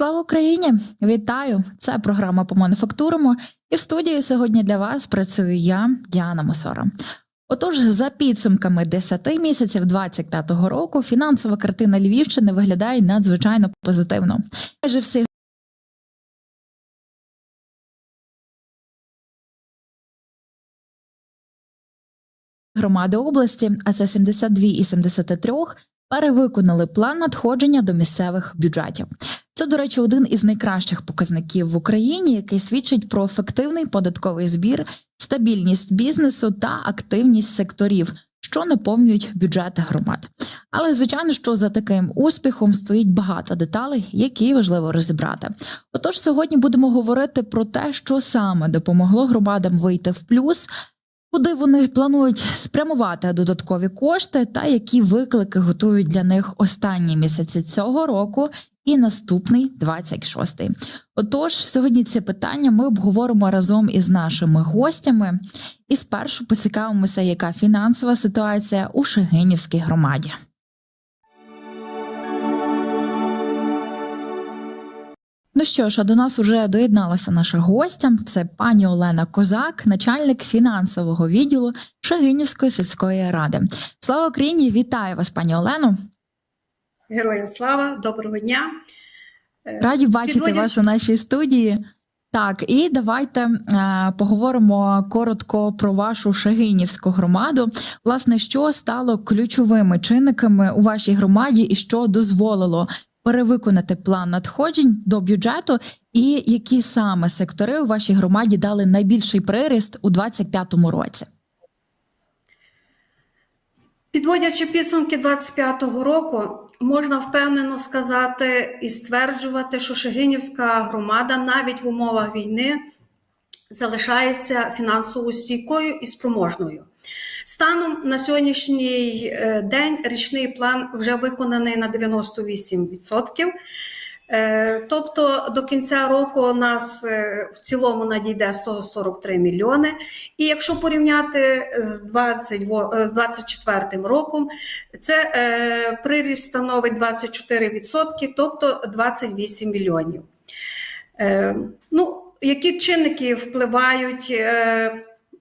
Слава Україні! Вітаю! Це програма по мануфактурому. І в студії сьогодні для вас працюю я, Діана Мосора. Отож, за підсумками 10 місяців 25-го року, фінансова картина Львівщини виглядає надзвичайно позитивно. Майже всі громади області, а це 72 і 73, перевиконали план надходження до місцевих бюджетів. Це, до речі, один із найкращих показників в Україні, який свідчить про ефективний податковий збір, стабільність бізнесу та активність секторів, що наповнюють бюджети громад. Але звичайно, що за таким успіхом стоїть багато деталей, які важливо розібрати. Отож, сьогодні будемо говорити про те, що саме допомогло громадам вийти в плюс, куди вони планують спрямувати додаткові кошти, та які виклики готують для них останні місяці цього року і наступний 26-й. Отож, сьогодні ці питання ми обговоримо разом із нашими гостями. І спершу поцікавимося, яка фінансова ситуація у Шегинівській громаді. Ну що ж, а до нас уже доєдналася наша гостя. Це пані Олена Козак, начальник фінансового відділу Шагинівської сільської ради. Слава Україні! Вітаю вас, пані Олено! Героям слава, доброго дня. Е, Раді бачити Підводячи- вас у нашій студії. Так, і давайте е, поговоримо коротко про вашу Шагинівську громаду. Власне, що стало ключовими чинниками у вашій громаді, і що дозволило перевиконати план надходжень до бюджету, і які саме сектори у вашій громаді дали найбільший приріст у 2025 році? Підводячи підсумки 25-го року, можна впевнено сказати і стверджувати, що Шегинівська громада навіть в умовах війни залишається фінансово стійкою і спроможною. Станом на сьогоднішній е, день річний план вже виконаний на 98%. Е, Тобто до кінця року у нас е, в цілому надійде 143 мільйони. І якщо порівняти з 20, во- е, з 24 роком, це приріст становить 24%, тобто 28 мільйонів. Ну, які чинники впливають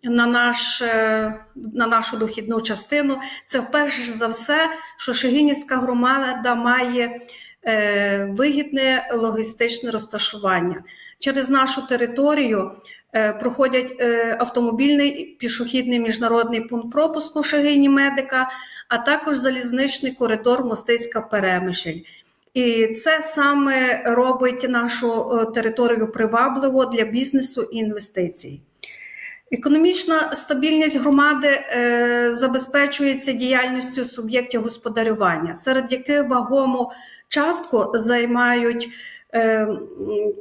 на, наш, е, на нашу дохідну частину? Це перш за все, що Шегинівська громада має е, вигідне логістичне розташування. Через нашу територію е, проходять автомобільний пішохідний міжнародний пункт пропуску Шагині Медика, а також залізничний коридор Мостицька Перемишль. І це саме робить нашу територію привабливо для бізнесу і інвестицій. Економічна стабільність громади е, забезпечується діяльністю суб'єктів господарювання, серед яких вагому частку займають е,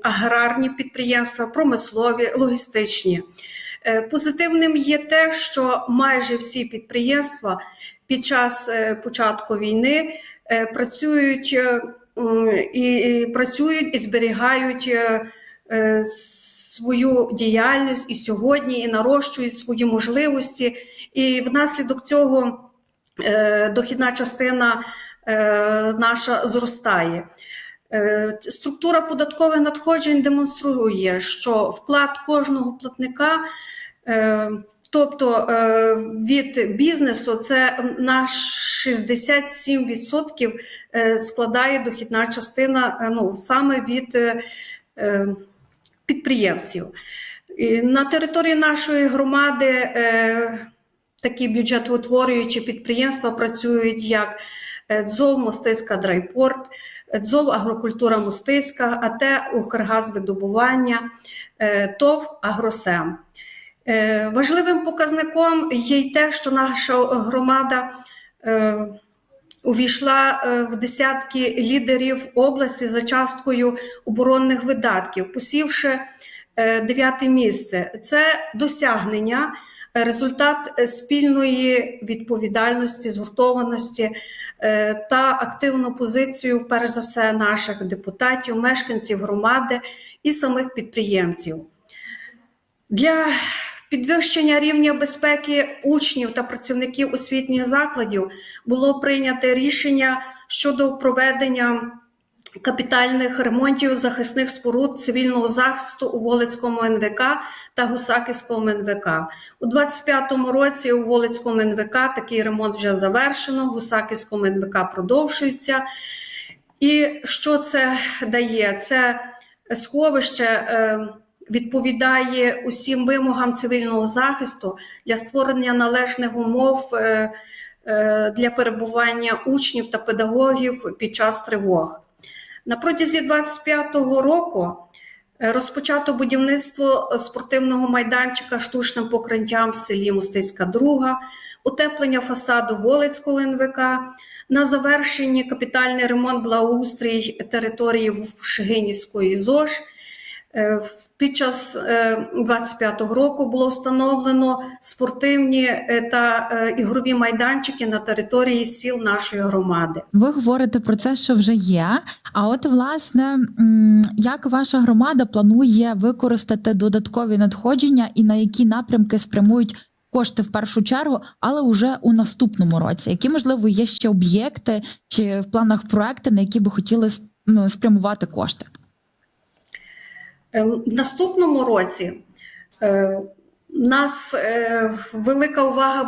аграрні підприємства, промислові, логістичні. Е, Позитивним є те, що майже всі підприємства під час е, початку війни е, працюють е, і, і працюють і зберігають е, е, свою діяльність і сьогодні, і нарощують свої можливості. І внаслідок цього е, дохідна частина е, наша зростає. Е, Структура податкових надходжень демонструє, що вклад кожного платника, е, тобто е, від бізнесу, це на 67% е, складає дохідна частина ну, саме від підприємців. На території нашої громади е, такі бюджетоутворюючі підприємства працюють як ДЗОВ Мостиська Драйпорт, ДЗОВ Агрокультура Мостиська, АТ Укргазвидобування, е, ТОВ Агросем. Е, Важливим показником є й те, що наша громада увійшла е, в десятки лідерів області за часткою оборонних видатків, посівши е, дев'яте місце. Це досягнення, е, результат спільної відповідальності, згуртованості та активну позицію, перш за все, наших депутатів, мешканців громади і самих підприємців. Для підвищення рівня безпеки учнів та працівників освітніх закладів було прийнято рішення щодо проведення капітальних ремонтів захисних споруд цивільного захисту у Волицькому НВК та Гусаківському НВК. У 25-му році у Волицькому НВК такий ремонт вже завершено, в Гусаківському НВК продовжується. І що це дає? Це сховище е, відповідає усім вимогам цивільного захисту для створення належних умов е, е, для перебування учнів та педагогів під час тривог. На протязі 25-го року е, розпочато будівництво спортивного майданчика штучним покриттям в селі Мостицька Друга, утеплення фасаду Волицького НВК, на завершенні капітальний ремонт благоустрій території Шегинівської ЗОЖ. Е, Під час 25-го року було встановлено спортивні е, та е, ігрові майданчики на території сіл нашої громади. Ви говорите про це, що вже є. А от власне, як ваша громада планує використати додаткові надходження і на які напрямки спрямують кошти в першу чергу, але уже у наступному році? Які можливо є ще об'єкти чи в планах проекти, на які би хотіли ну, спрямувати кошти? Е, В наступному році е, нас е, велика увага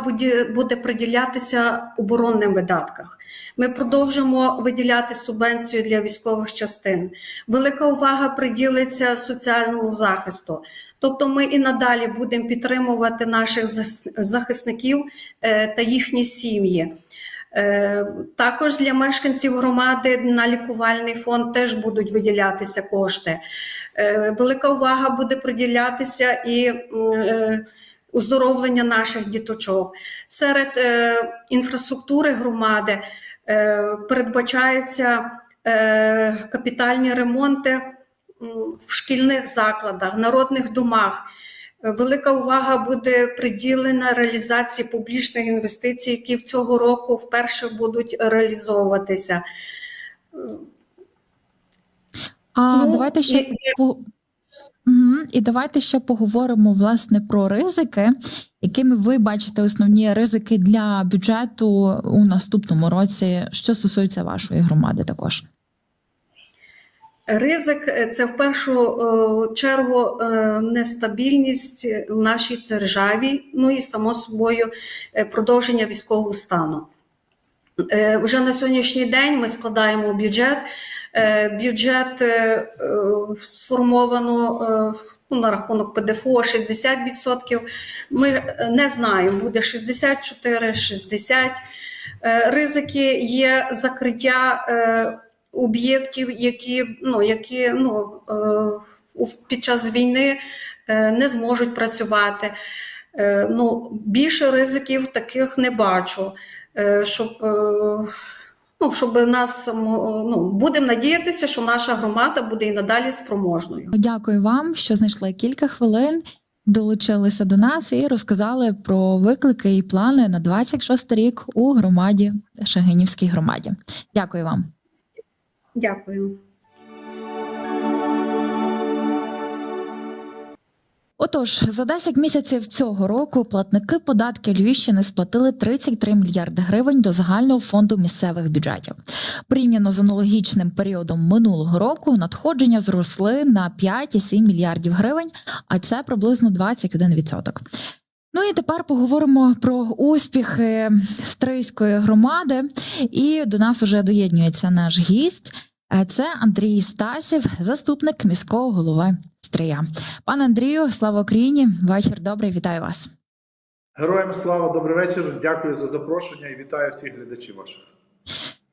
буде, приділятися оборонним видатках. Ми продовжимо виділяти субвенцію для військових частин. Велика увага приділиться соціальному захисту. Тобто, ми і надалі будемо підтримувати наших захисників та їхні сім'ї. Також для мешканців громади на лікувальний фонд теж будуть виділятися кошти. Е, Велика увага буде приділятися і м, е, оздоровлення наших діточок. Серед е, інфраструктури громади передбачаються капітальні ремонти в шкільних закладах, народних домах. Велика увага буде приділена реалізації публічних інвестицій, які в цього року вперше будуть реалізовуватися. А Ну, давайте ще і- по... Угу. І давайте ще поговоримо власне про ризики, якими ви бачите основні ризики для бюджету у наступному році, що стосується вашої громади, також. Ризик е, це в першу е, чергу е, нестабільність в нашій державі, ну і само собою продовження військового стану. Вже на сьогоднішній день ми складаємо бюджет. Е, Бюджет е, е, сформовано ну, на рахунок ПДФО 60%. Ми не знаємо, буде 64, 60. Е, Ризики є закриття об'єктів, які, ну, які ну, під час війни не зможуть працювати. Ну, більше ризиків таких не бачу. Щоб, ну, щоб нас ну, будемо надіятися, що наша громада буде і надалі спроможною. Дякую вам, що знайшли кілька хвилин, долучилися до нас і розказали про виклики і плани на 26 рік у громаді Шагинівській громаді. Дякую вам. Дякую. Отож, за 10 місяців цього року платники податків Львівщини сплатили 33 мільярди гривень до загального фонду місцевих бюджетів. Порівняно з аналогічним періодом минулого року надходження зросли на 5,7 мільярдів гривень, а це приблизно 21%. Ну і тепер поговоримо про успіхи Стрийської громади. І до нас уже доєднується наш гість. Це Андрій Стасів, заступник міського голови Стрия. Пане Андрію, слава Україні! Вечір добрий, вітаю вас. Героям слава, добрий вечір. Дякую за запрошення і вітаю всіх глядачів ваших.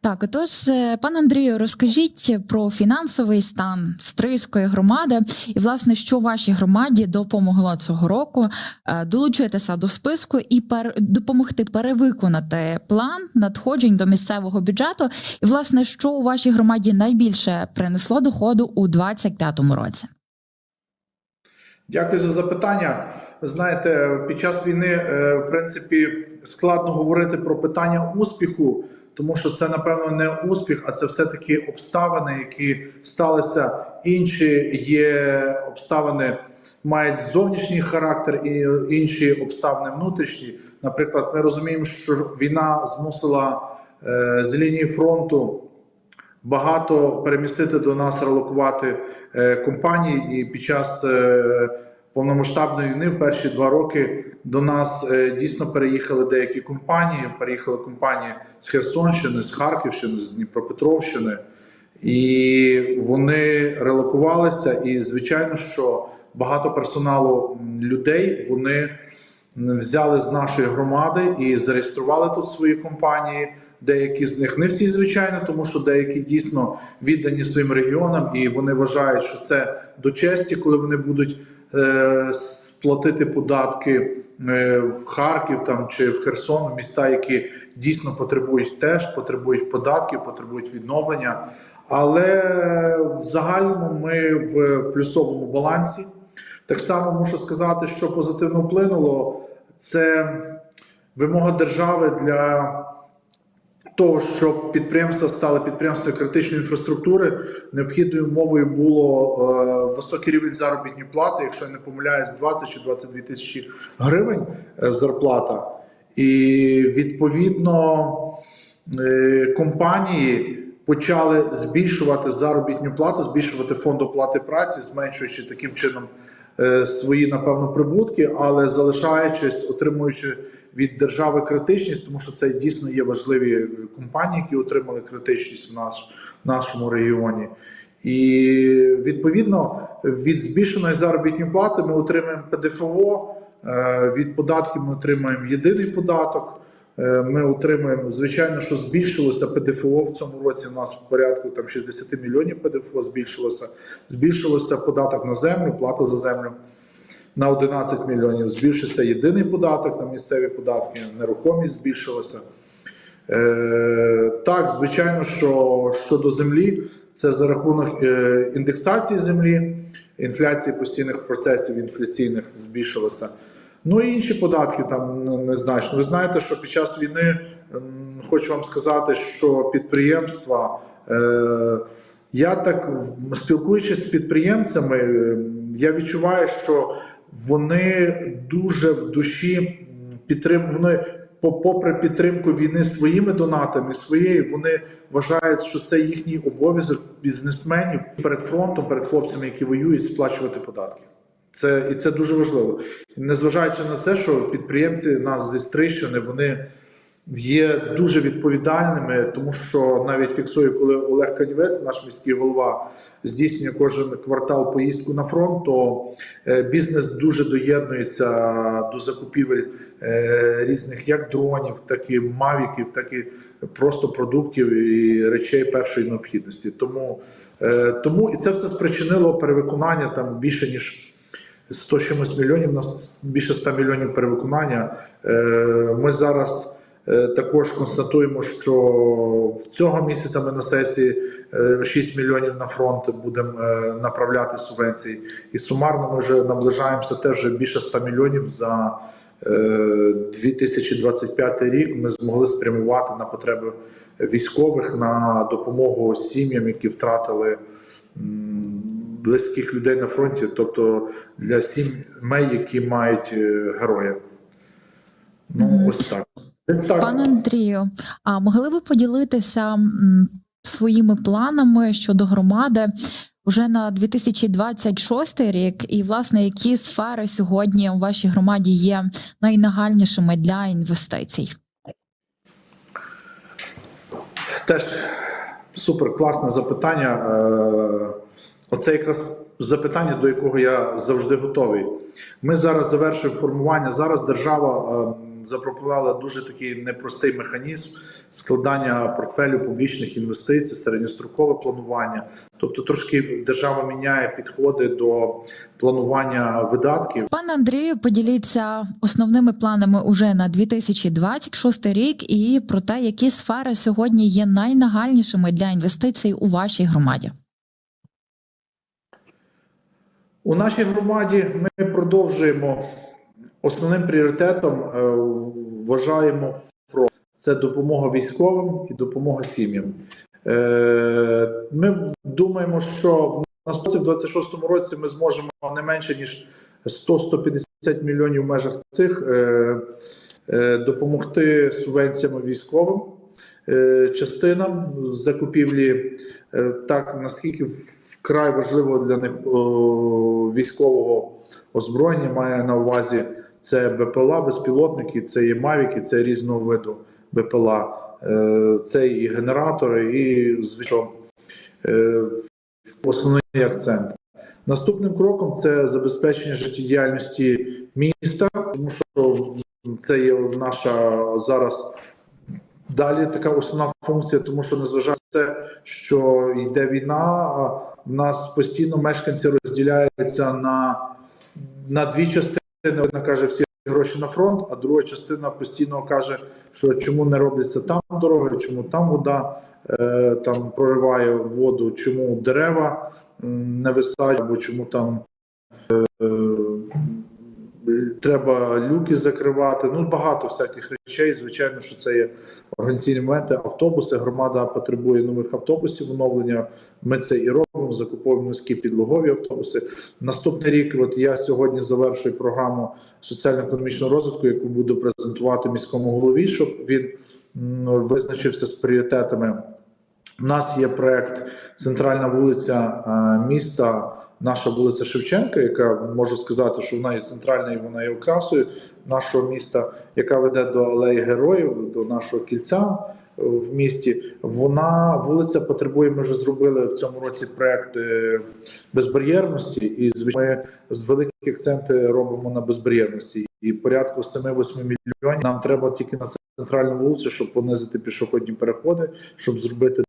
Так, отож, е, пане Андрію, розкажіть про фінансовий стан Стрийської громади і, власне, що вашій громаді допомогло цього року е, долучитися до списку і пер... допомогти перевиконати план надходжень до місцевого бюджету. І, власне, що у вашій громаді найбільше принесло доходу у 2025 році? Дякую за запитання. Ви знаєте, під час війни, е, в принципі, складно говорити про питання успіху, тому що це, напевно, не успіх, а це все-таки обставини, які сталися. Інші є обставини, мають зовнішній характер і інші обставини внутрішні. Наприклад, ми розуміємо, що війна змусила е, з лінії фронту багато перемістити до нас, релокувати е, компаній. І під час е, повномасштабної війни в перші два роки до нас е, дійсно переїхали деякі компанії. Переїхали компанії з Херсонщини, з Харківщини, з Дніпропетровщини. І вони релокувалися. І звичайно, що багато персоналу людей вони взяли з нашої громади і зареєстрували тут свої компанії. Деякі з них не всі, звичайно, тому що деякі дійсно віддані своїм регіонам, і вони вважають, що це до честі, коли вони будуть е, сплатити податки е, в Харків там чи в Херсон, міста, які дійсно потребують теж, потребують податків, потребують відновлення. Але в загальному ми в плюсовому балансі. Так само можу сказати, що позитивно вплинуло це вимога держави для того, щоб підприємства стали підприємствами критичної інфраструктури, необхідною умовою було е, високий рівень заробітної плати, якщо я не помиляюсь, 20 чи 22 тисячі гривень е, зарплата. І відповідно е, компанії почали збільшувати заробітну плату, збільшувати фонд оплати праці, зменшуючи таким чином е, свої, напевно, прибутки, але залишаючись, отримуючи від держави критичність, тому що це дійсно є важливі компанії, які отримали критичність в наш, нашому регіоні. І відповідно від збільшеної заробітної плати ми отримаємо ПДФО, е, від податків ми отримаємо єдиний податок. Е, Ми отримаємо, звичайно, що збільшилося ПДФО в цьому році. У нас в порядку там 60 мільйонів ПДФО збільшилося. Збільшилося податок на землю, плата за землю на 11 мільйонів. Збільшився єдиний податок на місцеві податки, нерухомість збільшилася. Е, так, звичайно, що щодо землі, це за рахунок е, індексації землі, інфляції постійних процесів інфляційних збільшилося. Ну і інші податки там незначно. Ви знаєте, що під час війни хочу вам сказати, що підприємства. Е, я так спілкуючись з підприємцями, я відчуваю, що вони дуже в душі підтрим... по- попри підтримку війни своїми донатами, своєю, вони вважають, що це їхній обов'язок бізнесменів перед фронтом, перед хлопцями, які воюють, сплачувати податки. Це і це дуже важливо. Незважаючи на те, що підприємці нас зі Стрищини, вони є дуже відповідальними, тому що навіть фіксую, коли Олег Канівець, наш міський голова, здійснює кожен квартал поїздку на фронт, то е, бізнес дуже доєднується до закупівель е, різних як дронів, так і мавіків, так і просто продуктів і речей першої необхідності. Тому, е, тому і це все спричинило перевиконання там більше ніж 100 чимось мільйонів, у нас більше 100 мільйонів перевиконання. Ми зараз також констатуємо, що в цього місяця ми на сесії е, 6 мільйонів на фронт будемо е, направляти субвенції. І сумарно ми вже наближаємося теж більше 100 мільйонів за е, 2025 рік. Ми змогли спрямувати на потреби військових на допомогу сім'ям, які втратили близьких людей на фронті, тобто для сімей, які мають е, героя. Ну, ось так. Ось так. Пане Андрію, а могли ви поділитися своїми планами щодо громади вже на 2026 рік, і власне які сфери сьогодні у вашій громаді є найнагальнішими для інвестицій? Теж супер класне запитання. Е, Оце якраз запитання, до якого я завжди готовий. Ми зараз завершуємо формування. Зараз держава е, запропонувала дуже такий непростий механізм складання портфелю публічних інвестицій, середньострокове планування. Тобто, трошки держава міняє підходи до планування видатків. Пане Андрію, поділіться основними планами уже на 2026 рік і про те, які сфери сьогодні є найнагальнішими для інвестицій у вашій громаді. У нашій громаді ми продовжуємо основним пріоритетом е, вважаємо фронт. Це допомога військовим і допомога сім'ям. Е, Ми думаємо, що в наступному 26 році ми зможемо не менше ніж 100-150 мільйонів в межах цих е, допомогти субвенціями військовим. частинам закупівлі, так наскільки вкрай важливо для них військового озброєння має на увазі це БПЛА, безпілотники, це є мавіки, це різного виду БПЛА, е, це і генератори, і звичайно е, основний акцент. Наступним кроком це забезпечення життєдіяльності міста, тому що це є наша зараз далі така основна функція, тому що незважаючи на те, що йде війна, в нас постійно мешканці розділяються на, на дві частини. Одна каже, всі гроші на фронт, а друга частина постійно каже, що чому не робляться там дороги, чому там вода е, там прориває воду, чому дерева не висають, або чому там е, треба люки закривати. Ну багато всяких речей. Звичайно, що це є організаційні моменти. Автобуси. Громада потребує нових автобусів оновлення. Ми це і робимо. Закуповуємо низькі підлогові автобуси. Наступний рік, от я сьогодні завершую програму соціально-економічного розвитку, яку буду презентувати міському голові, щоб він визначився з пріоритетами. У нас є проект Центральна вулиця міста, наша вулиця Шевченка, яка можу сказати, що вона є центральна і вона є окрасою нашого міста, яка веде до алеї героїв, до нашого кільця е, в місті. Вона вулиця потребує. Ми вже зробили в цьому році проект е, безбар'єрності, і звичайно, ми з великі акценти робимо на безбар'єрності. І порядку 7-8 мільйонів нам треба тільки на центральну вулицю, щоб понизити пішохідні переходи, щоб зробити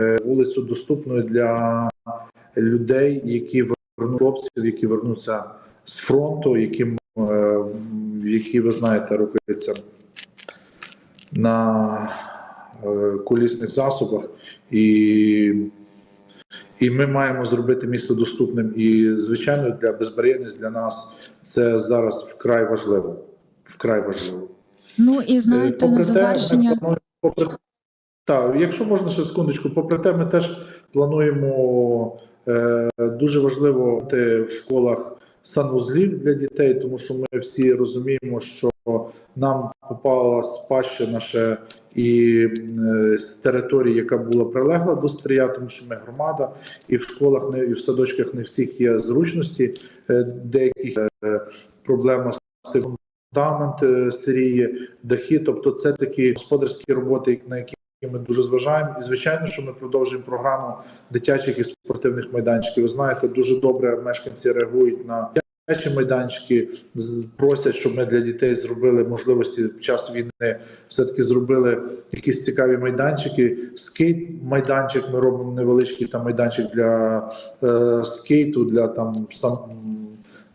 е, вулицю доступною для людей, які вернуть хлопців, які вернуться з фронту, яким е, які ви знаєте, рухаються на е, колісних засобах, і, і ми маємо зробити місто доступним. І звичайно, для безбар'єрність для нас це зараз вкрай важливо. Вкрай важливо. Ну і знаєте, на Попри те, завершення. плануємо- попри, так, якщо можна ще секундочку, попри те, ми теж плануємо е, дуже важливо в школах санвузлів для дітей, тому що ми всі розуміємо, що нам попала спадщина ще і е, з території, яка була прилегла до стрія, тому що ми громада, і в школах не і в садочках не всіх є зручності, е, деяких е, проблема з фундамент е, сиріє, дахи. Тобто, це такі господарські роботи, на які ми дуже зважаємо. І звичайно, що ми продовжуємо програму дитячих і спортивних майданчиків. Ви знаєте, дуже добре мешканці реагують на дитячі майданчики, просять, щоб ми для дітей зробили можливості в час війни. Все таки зробили якісь цікаві майданчики. Скейт майданчик. Ми робимо невеличкий там майданчик для е, скейту, для там сам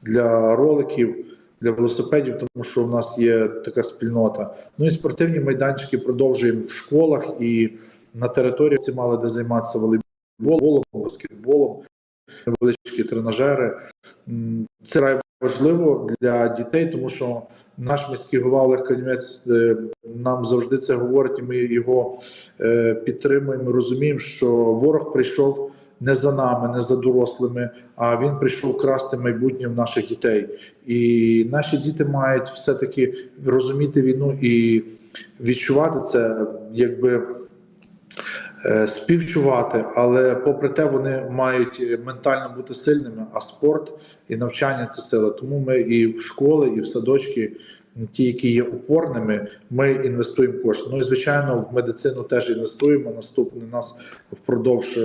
для роликів для велосипедів, тому що в нас є така спільнота. Ну і спортивні майданчики продовжуємо в школах і на території ці мали де займатися волейболом, баскетболом, невеличкі тренажери. Це важливо для дітей, тому що наш міський голова Олег Канівець е, нам завжди це говорить, і ми його е, підтримуємо. Розуміємо, що ворог прийшов не за нами, не за дорослими, а він прийшов красти майбутнє в наших дітей. І наші діти мають все-таки розуміти війну і відчувати це, якби е, співчувати, але попри те, вони мають ментально бути сильними. А спорт і навчання це сила. Тому ми і в школи, і в садочки, ті, які є опорними, ми інвестуємо кошти. Ну і звичайно, в медицину теж інвестуємо. Наступний нас впродовж.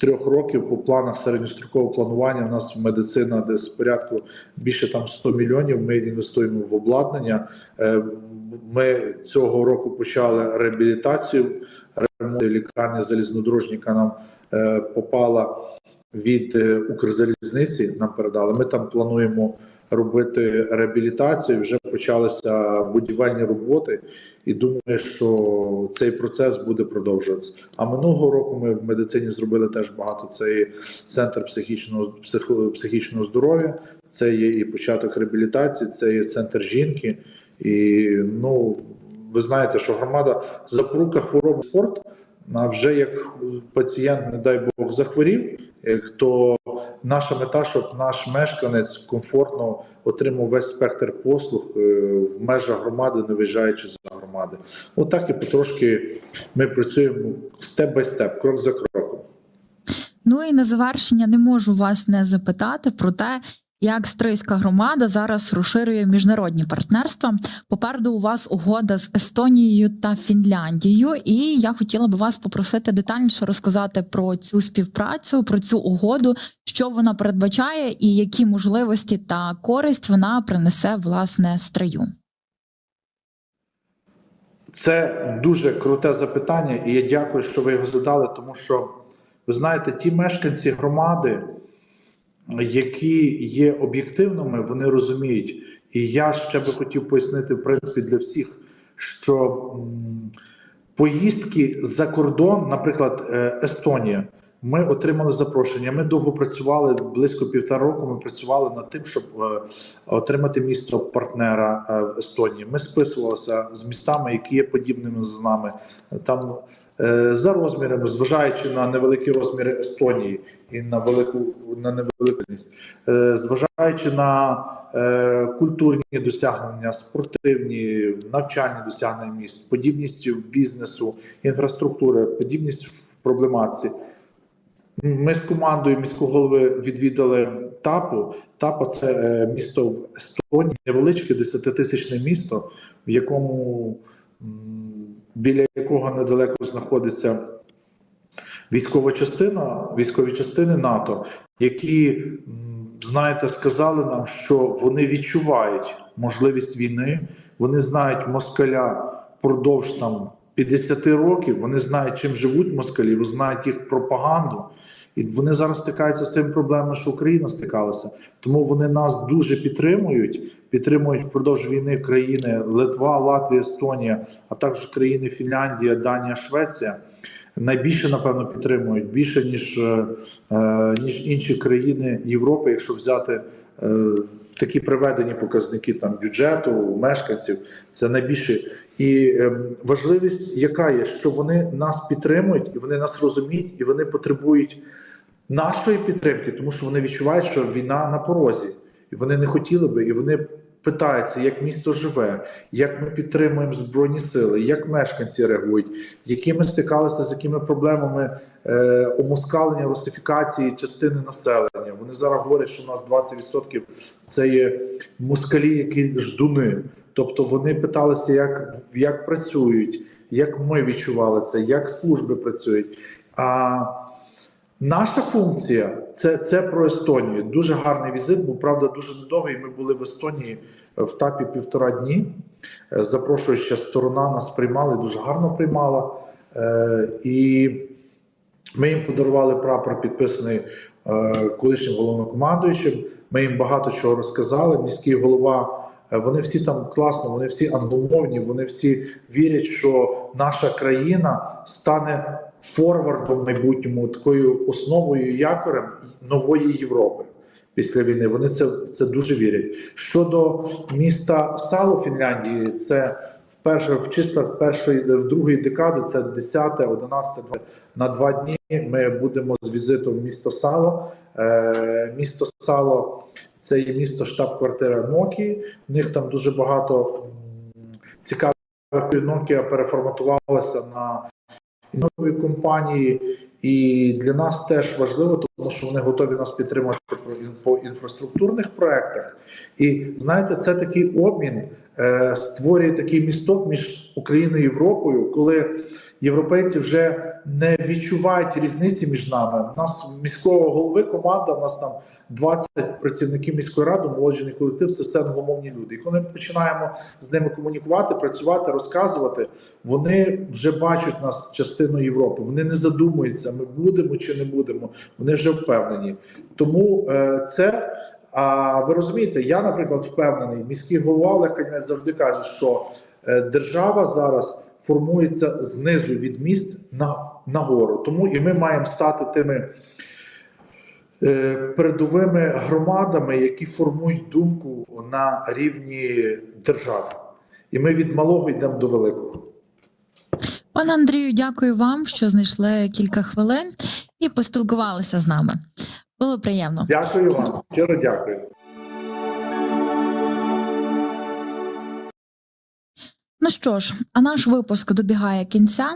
Трьох років по планах середньострокового планування у нас медицина десь порядку більше там 100 мільйонів. Ми інвестуємо в обладнання. Е, Ми цього року почали реабілітацію ремонт лікарні залізнодорожні, яка нам е, попала від е, Укрзалізниці. Нам передали. Ми там плануємо робити реабілітацію. Вже почалися будівельні роботи, і думаю, що цей процес буде продовжуватися. А минулого року ми в медицині зробили теж багато. Це і центр психічного психо- психічного здоров'я, це є і початок реабілітації, це є центр жінки. І ну ви знаєте, що громада запорука хвороби спорт. А вже як пацієнт, не дай Бог, захворів, е, то наша мета, щоб наш мешканець комфортно отримав весь спектр послуг е, в межах громади, не виїжджаючи за громади. Отак і потрошки ми працюємо степ бай степ, крок за кроком. Ну і на завершення не можу вас не запитати про те, як Стрийська громада зараз розширює міжнародні партнерства. Попереду у вас угода з Естонією та Фінляндією, і я хотіла би вас попросити детальніше розказати про цю співпрацю, про цю угоду, що вона передбачає, і які можливості та користь вона принесе власне Стрию. Це дуже круте запитання, і я дякую, що ви його задали, тому що ви знаєте, ті мешканці громади, які є об'єктивними, вони розуміють. І я ще би хотів пояснити, в принципі, для всіх, що поїздки за кордон, наприклад, е, Естонія, ми отримали запрошення. Ми довго працювали близько півтора року. Ми працювали над тим, щоб е, отримати місто партнера е, в Естонії. Ми списувалися з містами, які є подібними з нами. Там е, за розмірами, зважаючи на невеликі розміри Естонії і на велику на невеликість, зважаючи на культурні досягнення, спортивні, навчальні досягнення міст, подібність бізнесу, інфраструктури, подібність в проблематиці. Ми з командою міського голови відвідали ТАПу. ТАПа це е, місто в Естонії, невеличке 10-тисячне місто, в якому біля якого недалеко знаходиться військова частина, військові частини НАТО, які, знаєте, сказали нам, що вони відчувають можливість війни, вони знають москаля впродовж там 50 років, вони знають, чим живуть москалі, вони знають їх пропаганду. І вони зараз стикаються з тими проблемами, що Україна стикалася. Тому вони нас дуже підтримують, підтримують впродовж війни країни Литва, Латвія, Естонія, а також країни Фінляндія, Данія, Швеція. Найбільше, напевно, підтримують більше ніж, е, е, ніж інші країни Європи, якщо взяти е, такі приведені показники там бюджету, мешканців, це найбільше. І е, важливість, яка є, що вони нас підтримують, і вони нас розуміють, і вони потребують нашої підтримки, тому що вони відчувають, що війна на порозі, і вони не хотіли би, і вони питаються, як місто живе, як ми підтримуємо збройні сили, як мешканці реагують, які ми стикалися з якими проблемами е, омоскалення, русифікації частини населення. Вони зараз говорять, що у нас 20% це є москалі, які ждуни. Тобто вони питалися, як, як працюють, як ми відчували це, як служби працюють. А наша функція це, це про Естонію. Дуже гарний візит, був правда дуже недовгий. Ми були в Естонії в тапі півтора дні. Е, Запрошуюча сторона нас приймала, дуже гарно приймала. Е, І ми їм подарували прапор, підписаний е, колишнім головнокомандуючим. Ми їм багато чого розказали. Міський голова. е, Вони всі там класно, вони всі англомовні, вони всі вірять, що наша країна стане форвардом в майбутньому, такою основою якорем нової Європи після війни. Вони це, це дуже вірять. Щодо міста Сало Фінляндії, це вперше в числах першої в другої декади, це 10, 11, на два дні. Ми будемо з візитом в місто Сало. Е, місто Сало це є місто штаб-квартира Nokia. В них там дуже багато цікавих Nokia переформатувалася на нові компанії, і для нас теж важливо, тому що вони готові нас підтримати по інфраструктурних проектах. І знаєте, це такий обмін е, створює такий місток між Україною і Європою, коли європейці вже не відчувають різниці між нами. У нас міського голови команда, у нас там 20 працівників міської ради, молоджений колектив це все англомовні люди. І коли ми починаємо з ними комунікувати, працювати, розказувати, вони вже бачать нас частиною Європи. Вони не задумуються, ми будемо чи не будемо. Вони вже впевнені. Тому е, це. А ви розумієте, я, наприклад, впевнений, міський голова Олег Кадьмець завжди каже, що е, держава зараз формується знизу від міст на, нагору. Тому і ми маємо стати тими е, передовими громадами, які формують думку на рівні держави. І ми від малого йдемо до великого. Пане Андрію, дякую вам, що знайшли кілька хвилин і поспілкувалися з нами. Було приємно. Дякую вам. Щиро дякую. Ну що ж, а наш випуск добігає кінця.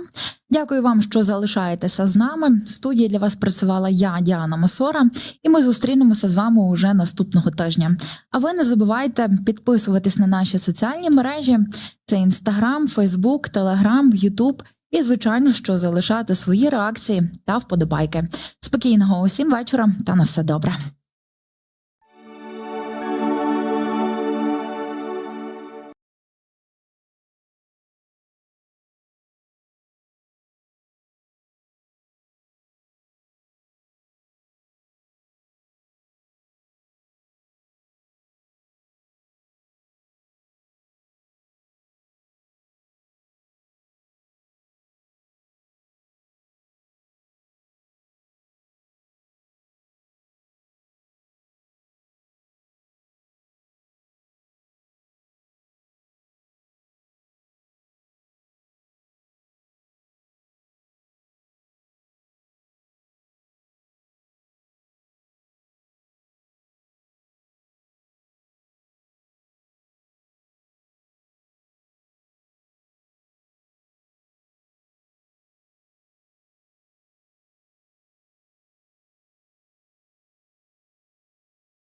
Дякую вам, що залишаєтеся з нами. В студії для вас працювала я, Діана Мосора, і ми зустрінемося з вами уже наступного тижня. А ви не забувайте підписуватись на наші соціальні мережі: це Інстаграм, Фейсбук, Телеграм, Ютуб. І, звичайно, що залишати свої реакції та вподобайки. Спокійного усім вечора та на все добре.